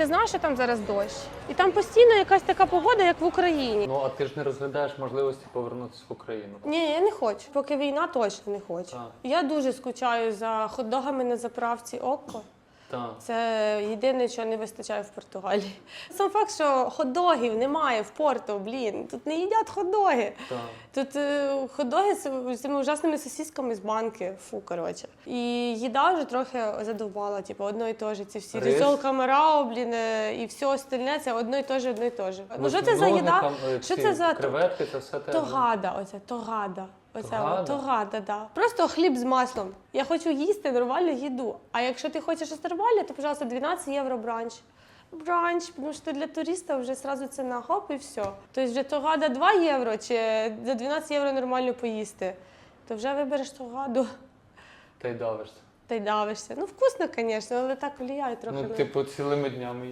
Ти знаєш, що там зараз дощ? І там постійно якась така погода, як в Україні. Ну а ти ж не розглядаєш можливості повернутися в Україну. Ні, я не хочу. Поки війна точно не хочу. А. Я дуже скучаю за хот-догами на заправці Окко. Так. Це єдине, що не вистачає в Португалії. Сам факт, що хот-догів немає в Порту, блін. Тут не їдять хот-доги. Тут е, хот-доги з цими ужасними сосісками з банки. Фу, коротше. І їда вже трохи задовбала, типу, одно і те ж. Ці всі Рис? камерао, блін, е, і все остальне, це одно і те ж, одно і те ж. Ну що це за їда? е, Що це за креветки, це все те. тогада? Оце тогада. Оце Тогада? да. Просто хліб з маслом. Я хочу їсти нормальну їду. А якщо ти хочеш щось нормальне, то, пожалуйста, 12 євро бранч. Бранч, тому що для туриста вже сразу ціна хоп і все. Тобто вже тогада 2 євро чи за 12 євро нормально поїсти, то вже вибереш тогаду Та й давишся. та й давишся. Ну, вкусно, звісно, але так влияє трохи. Ну, на- типу, цілими днями